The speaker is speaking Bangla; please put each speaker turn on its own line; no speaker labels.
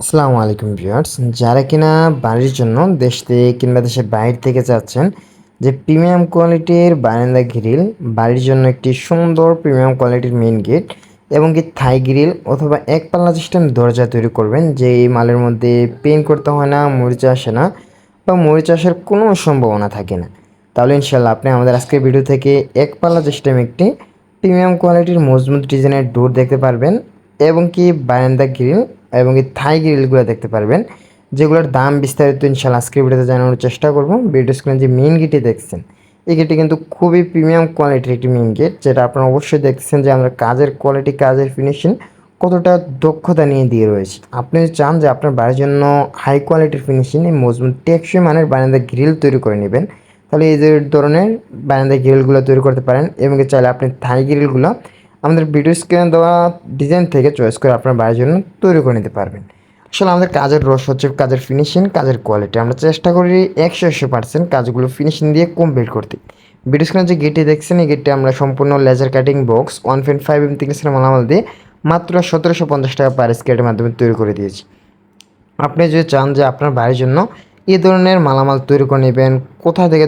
আসসালামু আলাইকুম ভিউয়ার্স। যারা কিনা বাড়ির জন্য দেশ থেকে কিংবা দেশের বাইরে থেকে চাচ্ছেন যে প্রিমিয়াম কোয়ালিটির বারান্দা গ্রিল, বাড়ির জন্য একটি সুন্দর প্রিমিয়াম কোয়ালিটির মেইন গেট এবং কি থাই গ্রিল অথবা এক পাল্লা সিস্টেম দরজা তৈরি করবেন, যে এই মালের মধ্যে পেইন্ট করতে হয় না, মরিচা আসে না বা মরিচা আসার কোনো সম্ভাবনা থাকে না। তাহলে ইনশাল্লাহ আপনি আমাদের আজকের ভিডিও থেকে এক পাল্লা সিস্টেম একটি প্রিমিয়াম কোয়ালিটির মজবুত ডিজাইনের ডোর দেখতে পারবেন এবং কি বারান্দা গ্রিল এবং এই থাই গ্রিলগুলো দেখতে পারবেন, যেগুলোর দাম বিস্তারিত ইনশাল্লাহ আজকের ভিডিওতে জানানোর চেষ্টা করব। ভিডিও স্ক্রিনে যে মেইন গেটটি দেখছেন, এই গেটটি কিন্তু খুবই প্রিমিয়াম কোয়ালিটির একটি মেইন গেট যেটা আপনারা অবশ্যই দেখছেন যে আমরা কাজের কোয়ালিটি কাজের ফিনিশিং কতটা দক্ষতা নিয়ে দিয়ে রয়েছে। আপনি চান যে আপনার বাড়ির জন্য হাই কোয়ালিটির ফিনিশিং মজবুত টেকসই মানের বারান্দা গ্রিল তৈরি করে নেবেন, তাহলে এই ধরনের বারান্দা গ্রিলগুলো তৈরি করতে পারেন এবং চাইলে আপনি থাই গ্রিলগুলো আমাদের ভিডিও স্ক্রিনে দেওয়া ডিজাইন থেকে চয়েস করে আপনার বাড়ির জন্য তৈরি করে নিতে পারবেন। আসলে আমাদের কাজের রস হচ্ছে কাজের ফিনিশিং কাজের কোয়ালিটি আমরা চেষ্টা করি একশো একশো পার্সেন্ট কাজগুলো ফিনিশিং দিয়ে কমপ্লিট করতে। ভিডিও স্ক্রিনে যে গেটটি দেখছেন, এই গেটটি আমরা সম্পূর্ণ laser cutting box one point five M তিরিশের মালামাল দিয়ে মাত্র সতেরোশো পঞ্চাশ টাকা পার স্কেটের মাধ্যমে তৈরি করে দিয়েছি। আপনি যদি চান যে আপনার বাড়ির জন্য এই ধরনের মালামাল তৈরি করে নেবেন, কোথা থেকে